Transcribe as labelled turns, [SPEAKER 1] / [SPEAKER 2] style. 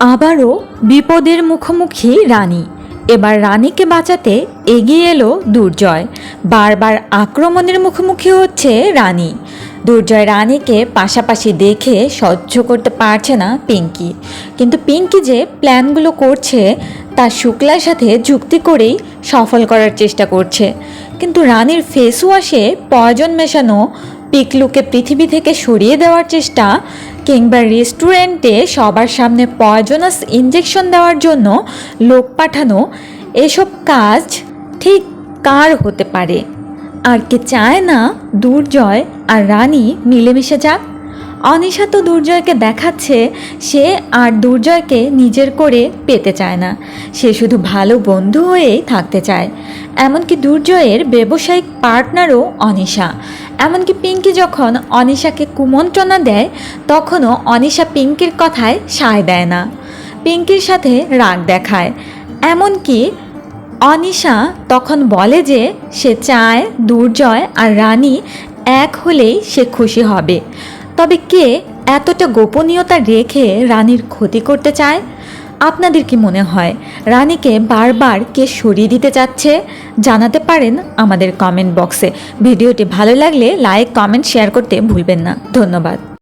[SPEAKER 1] আবারও বিপদের মুখোমুখি রানী। এবার রানীকে বাঁচাতে এগিয়ে এলো দুর্জয়। বারবার আক্রমণের মুখোমুখি হচ্ছে রানী। দুর্জয় রানীকে পাশাপাশি দেখে সহ্য করতে পারছে না পিঙ্কি। কিন্তু পিঙ্কি যে প্ল্যানগুলো করছে, তা শুক্লার সাথে যুক্তি করেই সফল করার চেষ্টা করছে। কিন্তু রানীর ফেস ওয়াশে পয়জন মেশানো, পিকলুকে পৃথিবী থেকে সরিয়ে দেওয়ার চেষ্টা কিংবা রেস্টুরেন্টে সবার সামনে পয়জনাস ইঞ্জেকশন দেওয়ার জন্য লোক পাঠানো এসব কাজ ঠিক কার হতে পারে? আর কে চায় না দুর্জয় আর রানী মিলেমিশে যাক? অনিশা তো দুর্জয়কে দেখাচ্ছে, সে আর দুর্জয়কে নিজের করে পেতে চায় না। সে শুধু ভালো বন্ধু হয়েই থাকতে চায়। এমনকি দুর্জয়ের ব্যবসায়িক পার্টনারও অনিশা। এমনকি পিঙ্কি যখন অনিশাকে কুমন্ত্রণা দেয়, তখনও অনিশা পিঙ্কির কথায় সায় দেয় না। পিঙ্কির সাথে রাগ দেখায়। এমনকি অনিশা তখন বলে যে, সে চায়, দুর্জয় আর রানী এক হলেই সে খুশি হবে। তবে কে এতটা গোপনীয়তা রেখে রানীর ক্ষতি করতে চায়? আপনাদের কি মনে হয় রানীকে বারবার কে সরিয়ে দিতে চাচ্ছে? জানাতে পারেন আমাদের কমেন্ট বক্সে ভিডিওটি ভালো লাগলে লাইক কমেন্ট শেয়ার করতে ভুলবেন না। ধন্যবাদ।